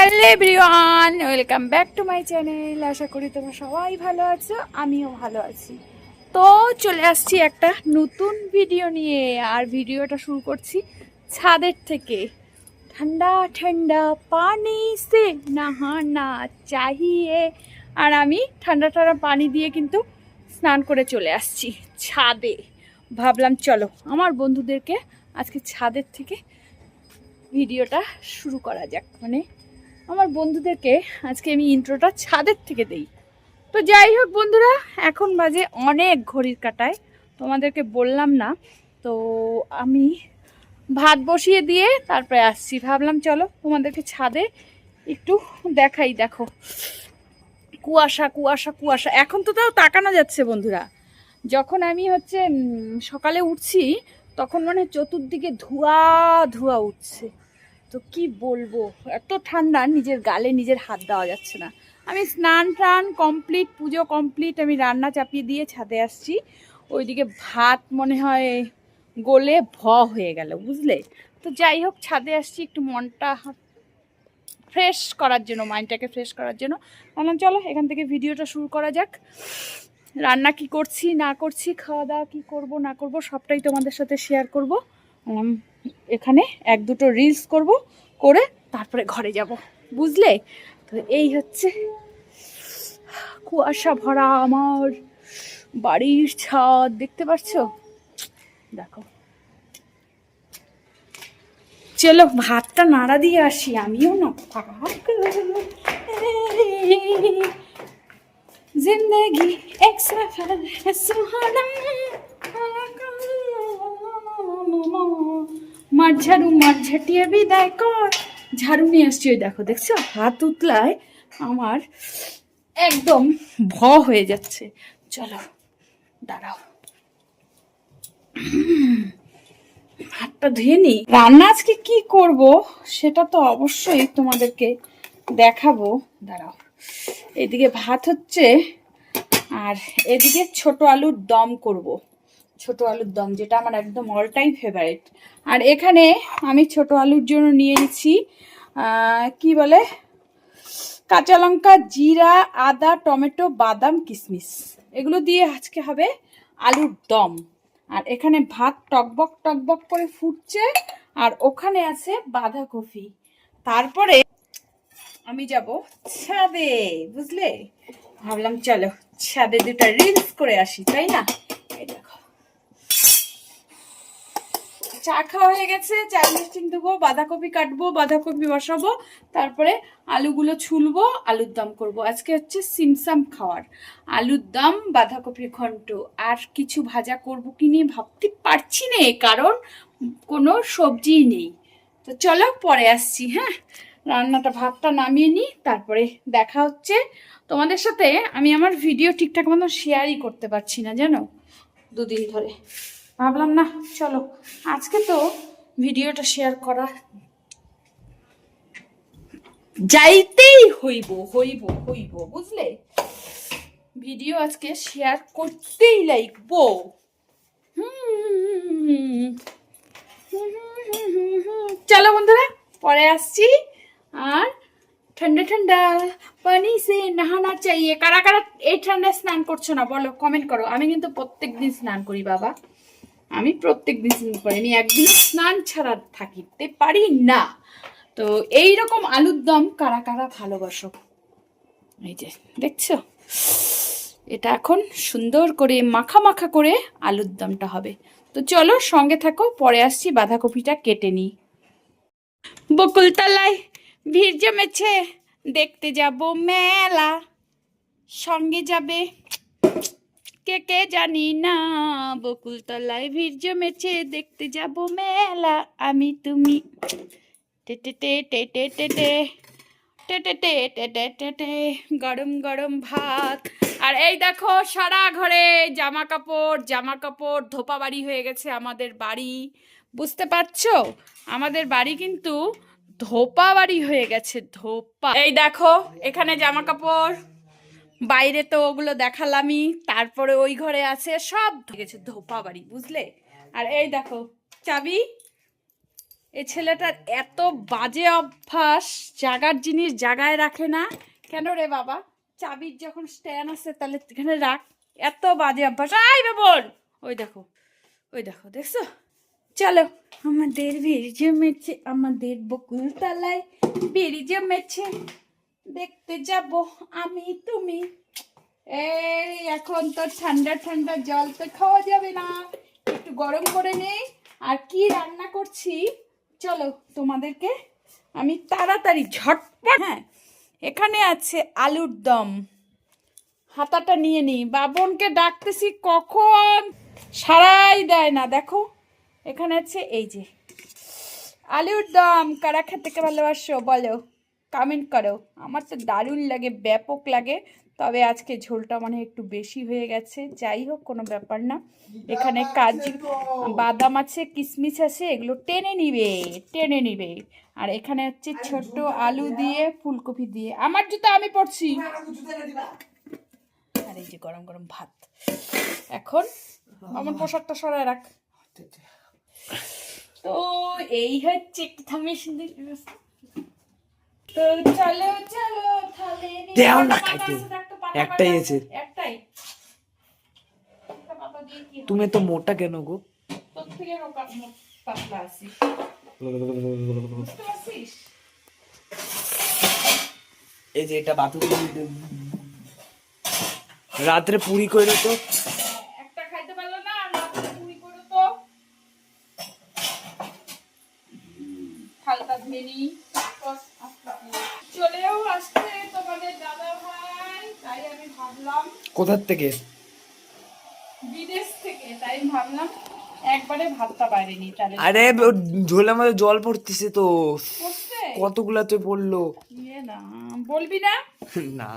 Hello everyone welcome back to my channel আশা করি তোমরা সবাই ভালো আছো, আমিও ভালো আছি। তো চলে আসছি একটা নতুন ভিডিও নিয়ে, আর ভিডিওটা শুরু করছি ছাদের থেকে। ঠান্ডা ঠান্ডা পানি সে নাহানা চাহিয়ে। আর আমি ঠান্ডা ঠান্ডা পানি দিয়ে কিন্তু স্নান করে চলে আসছি ছাদে। ভাবলাম চলো, আমার বন্ধুদেরকে আজকে ছাদের থেকে ভিডিওটা শুরু করা যাক। মানে আমার বন্ধুদেরকে আজকে আমি ইন্ট্রোটা ছাদের থেকে দেই। তো যাই হোক বন্ধুরা, এখন বাজে অনেক ঘড়ির কাটায়। তোমাদেরকে বললাম না, তো আমি ভাত বসিয়ে দিয়ে তারপরে আসছি। ভাবলাম চলো তোমাদেরকে ছাদে একটু দেখাই, দেখো। কুয়াশা কুয়াশা কুয়াশা। এখন তো তাও তাকানো যাচ্ছে বন্ধুরা। যখন আমি হচ্ছে সকালে উঠছি, তখন মানে চতুর্দিকে ধোঁয়া ধোঁয়া উঠছে। তো কি বলব? এত ঠান্ডা, নিজের গালে নিজের হাত দেওয়া যাচ্ছে না। আমি স্নান টান কমপ্লিট পুজো কমপ্লিট আমি রান্না চাপিয়ে দিয়ে ছাদে আসছি। ওইদিকে ভাত মনে হয় গলে ভ হয়ে গেল, বুঝলে? তো যাই হোক, ছাদে আসছি, একটু মনটা ফ্রেশ করার জন্য মাইন্ডটাকে ফ্রেশ করার জন্য। বললাম, চলো, এখান থেকে ভিডিওটা শুরু করা যাক। রান্না কি করছি, না করছি খাওয়া দাওয়া কী করব, না করব, সবটাই তোমাদের সাথে শেয়ার করব। এখানে এক দুটো রিলস করব, করে তারপরে ঘরে যাব, বুঝলে? তো এই হচ্ছে কুয়াশা ভরা আমার বাড়ির ছাদ, দেখতে পাচ্ছ দেখো। চলো, ভাতটা নাড়া দিয়ে আসি, আমিও না জিন্দগি এক্সট্রা সুহানা মার ঝাড়ু মার ঝাঁটিয়ে বিদায় কর। ঝাড়ু নিয়ে আসছি ওই দেখো, দেখছ? হাত উতলায় আমার একদম ভ হয়ে যাচ্ছে। চলো, দাঁড়াও। হাতটা ধুয়ে নি। রান্না আজকে কি করব সেটা তো অবশ্যই তোমাদেরকে দেখাবো। দাঁড়াও। এদিকে ভাত হচ্ছে, আর এদিকে ছোট আলুর দম করব। ছোট আলুর দম, যেটা আমার একদম অল টাইম ফেভারিট আর এখানে আমি ছোট আলুর জন্য নিয়ে নিচ্ছি কি বলে? কাঁচা লঙ্কা, জিরা, আদা, টমেটো, বাদাম কিশমিশ এগুলো দিয়ে আজকে হবে আলুর দম। আর এখানে ভাত টকবক টকবক করে ফুটছে, আর ওখানে আছে বাঁধাকপি। তারপরে আমি যাব ছাদে, বুঝলে? ভাবলাম চলো ছাদে দুটা রিলস করে আসি, তাই না? এই দেখো চা খাওয়া হয়ে গেছে চা মিষ্টি দেবো, বাঁধাকপি কাটবো, বাঁধাকপি বসাবো, তারপরে আলুগুলো ছুলবো, আলুর দম করব। আজকে হচ্ছে সিমসাম খাওয়ার। আলুর দম, বাঁধাকপির ঘন্ট। আর কিছু ভাজা করব কি নিয়ে ভাবতে পারছি না কারণ কোনো সবজিই নেই। তো চলো পরে আসছি হ্যাঁ? রান্নাটা, ভাতটা নামিয়ে নিই, তারপরে দেখা হচ্ছে তোমাদের সাথে। আমি আমার ভিডিও ঠিকঠাক মতো শেয়ারই করতে পারছি না, জানো? দুদিন ধরে। ভাবলাম, না, চলো। আজকে তো ভিডিওটা শেয়ার করা যাইতেই হইব হইব হইব, বুঝলে? ভিডিও আজকে শেয়ার করতেই লাগব। চলো বন্ধুরা, পরে আসছি। আর ঠান্ডা ঠান্ডা পানি সে নাহানা চাইয়ে। কারা কারা এই ঠান্ডায় স্নান করছ না, বলো কমেন্ট করো। আমি কিন্তু প্রত্যেক দিন স্নান করি, বাবা। আমি প্রত্যেক দিন স্নান করি, আমি একদিন স্নান ছাড়া থাকিতে পারি না। তো এই রকম আলুর দম কারা কারা ভালোবাসো? এই যে, দেখছ? এটা এখন সুন্দর করে মাখা মাখা করে আলুর দমটা হবে। তো চলো সঙ্গে থাকো, পরে আসছি, বাঁধাকপিটা কেটে নিই। বকুলতলায় ভিড় জমেছে, দেখতে যাব মেলা। সঙ্গে যাবে। কে কে জানি না বকুলতলায় ভিড় জমেছে দেখতে যাব মেলা আমি তুমি টে টে গরম গরম ভাত আর এই দেখো সারা ঘরে জামা কাপড় জামা কাপড় ধোপা বাড়ি হয়ে গেছে আমাদের বাড়ি বুঝতে পারছ আমাদের বাড়ি কিন্তু ধোপা বাড়ি হয়ে গেছে ধোপা এই দেখো এখানে জামা কাপড় বাইরে তো ওগুলো দেখালামই, তারপরে ওই ঘরে আছে, সব গেছে, ধোপা বাড়ি, বুঝলে? আর এই দেখো, চাবি, এই ছেলেটার এত বাজে অভ্যাস, জাগার জিনিস জাগায় রাখে না। কেন রে বাবা? চাবির যখন স্ট্যান্ড আছে, তাহলে এখানে রাখ। এত বাজে অভ্যাস। আই বল ওই দেখো ওই দেখো, দেখছ? চলো, আমাদের ভিড় জমেছে আমাদের বকুল তলায় ভিড় জমেছে দেখতে যাব আমি, তুমি। এই, এখন তো ঠান্ডা ঠান্ডা জল তো খাওয়া যাবে না। একটু গরম করে নেই। আর কি রান্না করছি? চলো তোমাদেরকে আমি তাড়াতাড়ি ঝটপট। হ্যাঁ এখানে আছে আলুর দম। হাতাটা নিয়ে নিই। বাবনকে ডাকতেছি কখন? সারাই দেয় না। দেখো, এখানে আছে এই যে আলুর দম। কারা খেতে ভালোবাসো? বলো। কমেন্ট করো আমার তো দারুণ লাগে ব্যাপক লাগে। তবে আজকে ঝোলটা মানে একটু বেশি হয়ে গেছে। যাই হোক কোনো ব্যাপার না। এখানে কাজু বাদাম আছে কিশমিশ আছে এগুলো টেনে নিবে টেনে নিবে। আর এখানে হচ্ছে ছোট্ট আলু দিয়ে ফুলকপি দিয়ে। আমার জুতো আমি পড়ছি আর এই যে গরম গরম ভাত। এখন আমার পোশাকটা সরায় রাখ। তো এই হচ্ছে একটু থামিয়ে সুন্দর তো চলো চলো তাহলে দেও না খাইতে। একটাই আছে। একটাই? তুমি তো মোটা কেন গো? তোর থেকে পাতলা আছি। এই যে এটা বাতু রাত্রে পুরি কইরো তো। একটা খাইতে পারল না রাত্রে পুরি করো তো। হালকা ধুয়ে নিই তারপর আস্তে আস্তে। চলেও আসছে তোমাদের দাদা ভাই তাই আমি ভাবলাম কোথার থেকে? বিদেশ থেকে তাই ভাবলাম একবারে ভাতটা বাইরে নিই তাহলে আরে মধ্যে জল পড়তেছে তো। কতগুলা তো পড়ল? ইয়ে না বলবি না? না।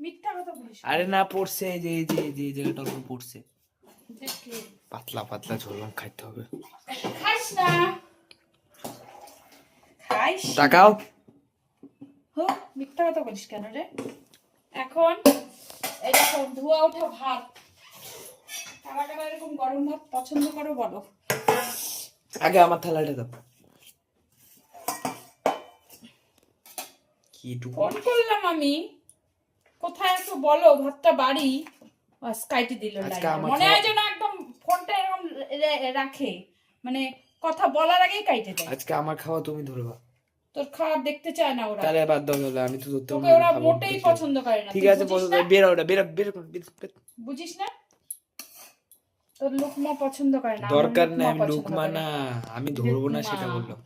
মিথ্যা কথা বলিস আরে না পড়ছে যে যে যে জায়গাটা অল্প পড়ছে। পাতলা পাতলা ঝোল খাইতে হবে। খাইস না। খাইস তাকাও মিথ্যা কথা বলিস কেন রে? এখন এই দেখো ধোয়া ওঠা ভাত। কারা কারা এরকম গরম ভাত পছন্দ করো বলো। আগে আমার থালাটা দাও। কি ফোন করলাম আমি। কোথায় একটু বলো ভাতটা বাড়ি। বাস কাইটে দিল মনে হয় যেন একদম ফোনটা এরকম রাখে। মানে কথা বলার আগেই কাইটে দেয়। আজকে আমার খাওয়া তুমি ধরবা। তোর খাওয়া দেখতে চায় না ওরা। তাহলে বাদ দাও তাহলে আমি তো ধরতে তোকে ওরা মোটেই পছন্দ করে না। ঠিক আছে পছন্দ বের ওটা বের বের। বুঝিস না? তোর লুকমা পছন্দ করে না দরকার নেই আমি লুকমা না আমি ধরবো না সেটা বললাম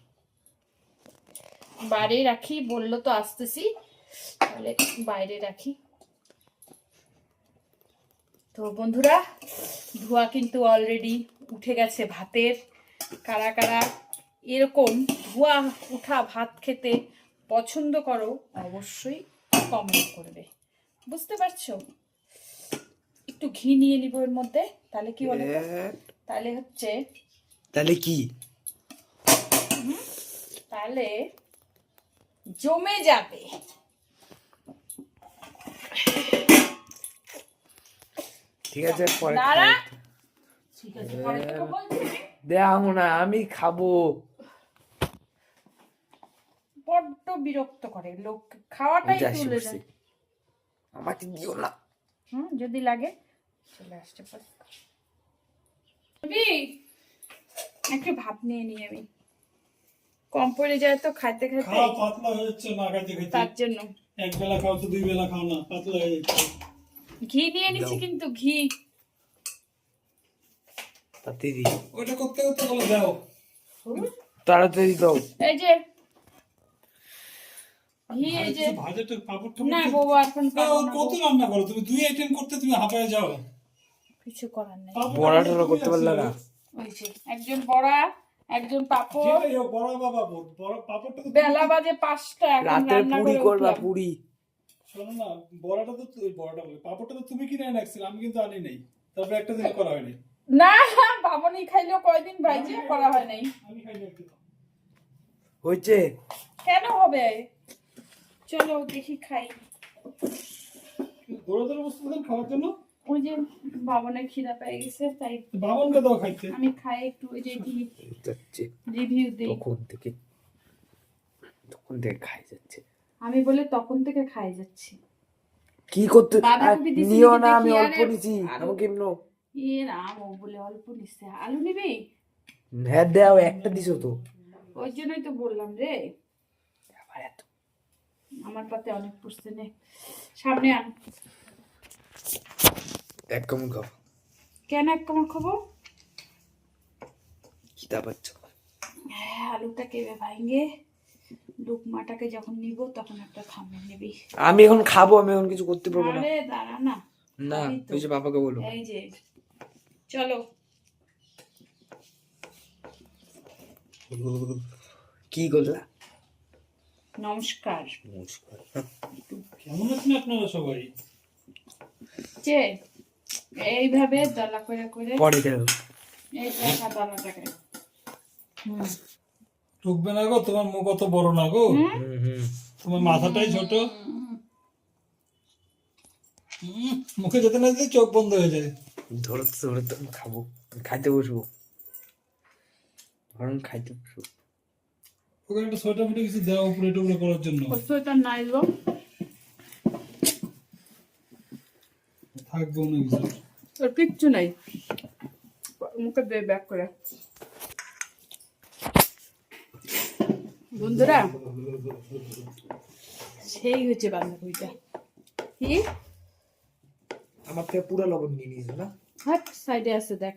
বাইরে রাখি বলল তো আসতেছি। তাহলে বাইরে রাখি। তো বন্ধুরা ধোয়া কিন্তু অলরেডি উঠে গেছে ভাতের। কারা কারা? এরকম ধোয়া উঠা ভাত খেতে পছন্দ করো অবশ্যই কমেন্ট করবে। বুঝতে পারছ? একটু ঘি নিয়ে নিব এর মধ্যে তাহলে কি বলো? তাহলে হচ্ছে তাহলে কি? তাহলে জমে যাবে। ঠিক আছে পরে। ঠিক আছে। দেও না আমি খাব। বড্ড বিরক্ত করে। লোক খাওয়াটাই তুলে। আমাকে দিও না। হুম যদি লাগে চলে আসতে পারে। একটু ভাত নিয়ে নিই আমি। কম পড়ে যায় তো খাইতে খাইতে। খাওয়া পাতলা হয়ে যাচ্ছে না খাইতে খাইতে। তার জন্য। এক বেলা খাও তো দুই বেলা খাও না পাতলা হয়ে যাচ্ছে। ঘি নিয়ে নিচ্ছি কিন্তু ঘি। তাতে দি ওইটা করতে করতে বলে দাও। তাড়াতাড়ি দাও। এই যে ঘি এই যে ভাজাটা পাপড় না টাপড় এখন তা পারব ও না কত রান্না করো তুমি? দুই আইটেম করতে তুমি হাঁপায় যাও। কিছু করার নেই। পাঁপড় বড়া টাপড় টড়া করতে পারলে না? ওই যে একজন বড়া একজন পাপড়। বড়া বা বড় পাপড়টা বেলা বাজে পাঁচটা এখন রান্না পুরি করবা পুরি। শোনো না বড়াটা তো বড়াটা বলে পাপড়টা তো তুমি কিনে আমি কিন্তু আনি নাই। তারপরে একটা দিন করা হয়নি। না কয়দিন ভাইজে করা হয় নাই। আমি খাইনি হয়েছে? কেন হবে? চলো দেখি খাই। খাওয়ার জন্য? ওই যে বাবনের খিদা পেয়ে গেছে তাই বাবনকে দাও খাইতে। আমি খাই একটু ওই যে যাচ্ছে। রিভিউ দিই। তখন থেকে তখন থেকে খাই যাচ্ছে। আমি বলে তখন থেকে খাই যাচ্ছি। কি করতে আর নিও না আমি অল্প নিছি। আরো- আমাকে এমনো এ রাম ও বলে অল্প নিচ্ছে আলু নিবি? হ্যাঁ দাও একটা দিছো তো। ওই জন্যই তো বললাম রে। আমার পাতে অনেক পড়ছে নে। সামনে আন। এক কেমন খাব কেন এক কামড় খাব? খিদা পাচ্ছ। হ্যাঁ আলুটাকে ভাঙে ডুকমাটাকে যখন নিব তখন একটা খামে নিবি। আমি এখন খাব আমি এখন কিছু করতে পারব না। আরে দাঁড়া না। না ওই যে বাবাকে বলো এই যে চলো। কি করলা? নমস্কার। নমস্কার। কেমন আছেন আপনারা সবাই? যে এইভাবে দলা করে করে পরে দেবো এই ঢুকবে না গো তোমার মুখ অত বড় না গো? হুম। হুম তোমার মাথাটাই ছোট? মুখে যেতে না যেতে চোখ বন্ধ হয়ে যায়। ধরো তো ধরো খাব খাইতে বসবো। ধরুন খাইতে বসবো। ওখানে একটা সোয়েটার ফিটে কিছু দেওয়া উপরে টুকরে করার জন্য। ওষুধটার নাই গো থাকবে অনেক কিছু তোর কিচ্ছু নাই। মুখে দে ব্যাক করে। বন্ধুরা সেই হচ্ছে বাঁধাকপিটা কি? আমার থেকে পুরো লবণ নিয়ে নিয়েছো না? হাট সাইডে আছে দেখ।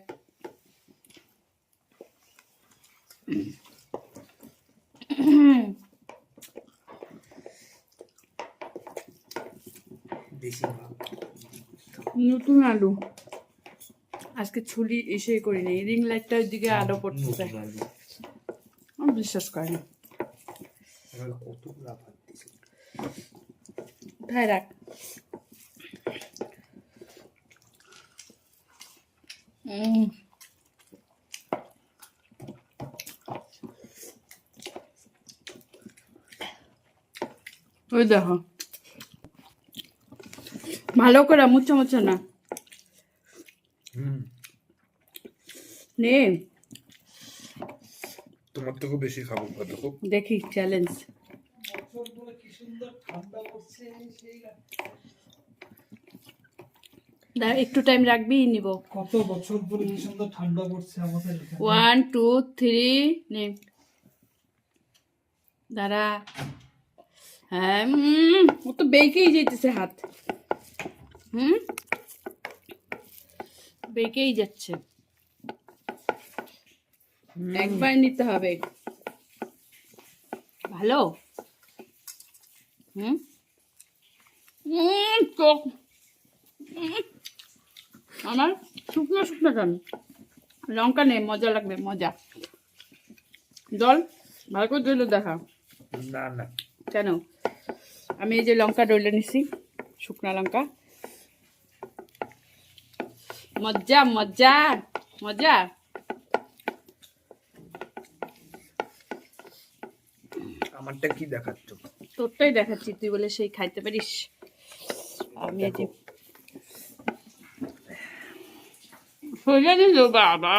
নতুন আলু। আজকে ছুলি এসে করিনি রিং লাইটটার দিকে আলো পড়তেছে। আমি বিশ্বাস করি না রাখ। ওই দেখো। ভালো করে মুচ্ছা মুচ্ছা না। নে। তোমার থেকে বেশি খাব দেখো। দেখি চ্যালেঞ্জ একটু টাইম রাখবি নিব। কত বছর পরে কি সুন্দর ঠান্ডা পড়ছে আমাদের ওয়ান টু থ্রি নে। দাঁড়া। হ্যাঁ ও তো বেঁকেই যেতেছে হাত। হুম? বেঁকেই যাচ্ছে। একবার নিতে হবে। ভালো? হুম? চোখ আমার শুকনো শুকনো কেন? লঙ্কা নেই মজা লাগবে মজা। জল ভালো করে দিল দেখা। না না। কেন? আমি এই যে লঙ্কা ডলে নিছি শুকনা লঙ্কা। মজা মজা মজা আমারটা কি দেখাচ্ছ? তোরটাই দেখাচ্ছি তুই বলে সেই খাইতে পারিস। আমি এই যে সোজা দিল বাবা।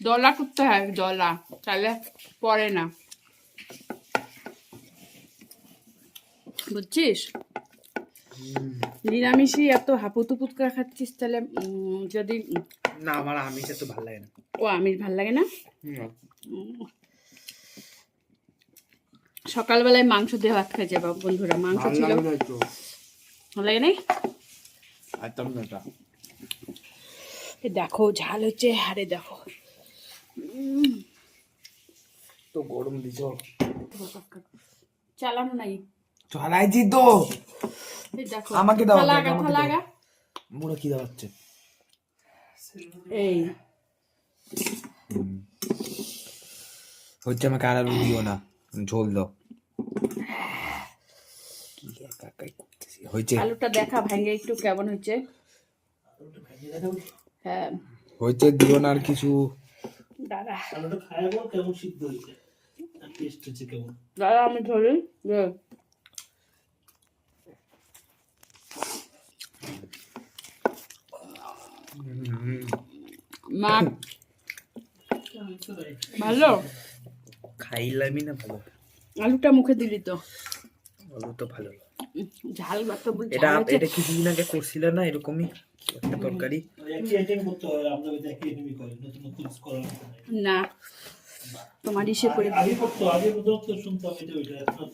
দলা করতে হয় দলা। তাহলে পড়ে না। বুঝছিস? নিরামিষই এত হাপুতুপুত করে খাচ্ছিস তাহলে যদি না আমার আমিষ এত ভালো লাগে না। ও আমিষ ভালো লাগে না। সকালবেলায় মাংস দিয়ে ভাত খাই যাব বন্ধুরা মাংস ছিল। ভালো লাগে নাই? দেখো ঝাল হচ্ছে হারে দেখো। তো গরম দিছ। চালানো নাই চলাইছি তো। আমাকে দাও। বুড়ো কি দাঁড়াচ্ছে এই। হচ্ছে আমাকে আর আলু দিও না। ঝোল দাও। হয়েছে। আলুটা দেখা ভেঙে একটু কেমন হচ্ছে হ্যাঁ। হয়েছে দিও না আর কিছু। দাঁড়া। আলুটা খায় বল কেমন সিদ্ধ হয়েছে? টেস্ট হচ্ছে কেমন? দাঁড়া আমি ধরি। মা। ভালো? খাইলামই না ভালো। আলুটা মুখে দিলি তো। ভালো তো ভালো। ঝাল বল- এটা এটা কিছুদিন আগে করছিল না এরকমই একটা তরকারি। না তোমার ইসে করে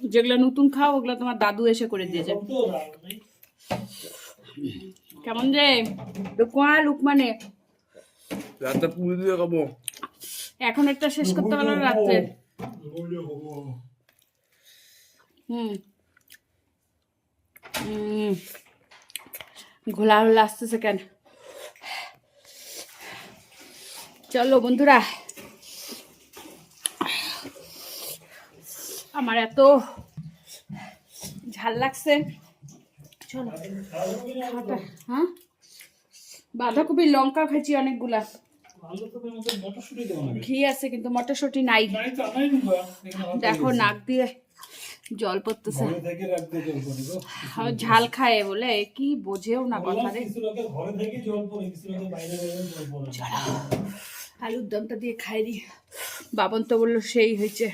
যেগুলো নতুন খাও ওগুলো তোমার দাদু এসে করে দিয়েছে। কেমন যে? লুকমা লুকমানে। রাতে পুরি দিয়ে খাব। এখন একটা শেষ করতে পারল না রাত্রে। হুম। হুম। ঘোলা ঘোলা আসতেছে কেন? চলো বন্ধুরা। আমার এত ঝাল লাগছে। চলো। হ্যাঁ? বাঁধাকপি লঙ্কা খাইছি অনেকগুলা। ঘি আছে কিন্তু মটরশুঁটি নাই। দেখো নাক দিয়ে জল পড়তেছে। আর ঝাল খায় বলে কি বোঝেও না কথা রে কিছু লোকের ঘরে থেকে জল পড়ে কিছু লোকের বাইরে বাইরে জল পড়ে আলুর দমটা দিয়ে খাই দি। বাবন তো বলল সেই হয়েছে।